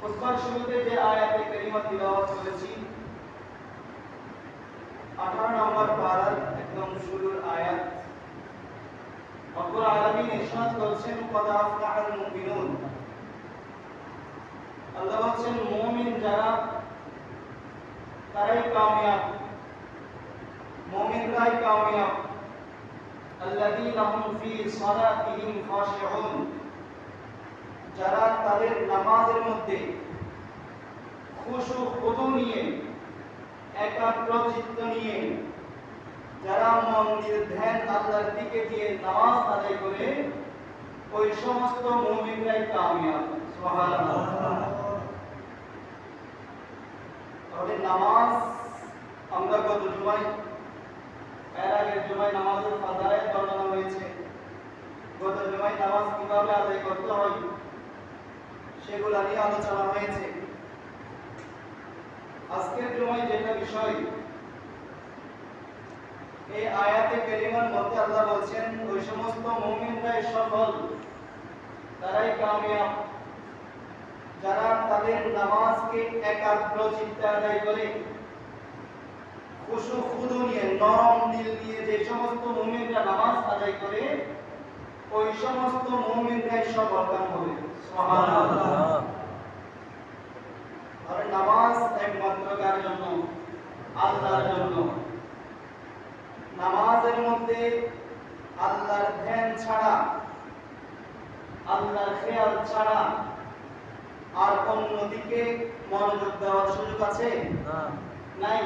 খুতবার শুরুতে যে আয়াতে কারিমা তিলাওয়াত করেছি 18 নম্বর পারার একদম শুরুর আয়াত রব্বুল আলামিন ইরশাদ করেছেন কদ আফলাহাল মুমিনুন আল্লাহ বলছেন মুমিন যারা তারাই কামিয়াব মুমিনরাই কামিয়াব আল্লাযীনা হুম ফি সালাতিহিম খাশিউন যারা তাদের নামাজের মধ্যে নিয়ে একাগ্র চিত্ত নিয়ে যারা মন ধ্যান আল্লাহর দিকে দিয়ে নামাজ আদায় করে, ওই সমস্ত মুমিনরাই কামিয়াব, সুবহানাল্লাহ। নামাজ আমরা গত জুমায়, এর আগের জুমায় নামাজের ফাজায় বর্ণনা হয়েছে। গত জুমায় নামাজ কীভাবে আদায় করতে হয়? সেগুলো নিয়ে আলোচনা হয়েছে। আজকের জুমায় যেটা বিষয়, এই আয়াতে কারিমার মধ্যে আল্লাহ বলছেন, ওই সমস্ত মুমিনরাই সফল। তারাই কামিয়াব। যারা তাদের নামাজকে একাগ্র চিত্তে আদায় করে, খুশু খুদু নিয়ে, নরম দিল দিয়ে যে সমস্ত মুমিনরা নামাজ আদায় করে, ওই সমস্ত মুমিনরাই সফল কাম হবে। সুবহানাল্লাহ আর নামাজ কার জন্য আল্লাহর জন্য। নামাজের মধ্যে আল্লাহর ধ্যান ছাড়া আল্লাহর খেয়াল ছাড়া আর অন্যদিকে মনোযোগ দেওয়ার সুযোগ আছে? নাই।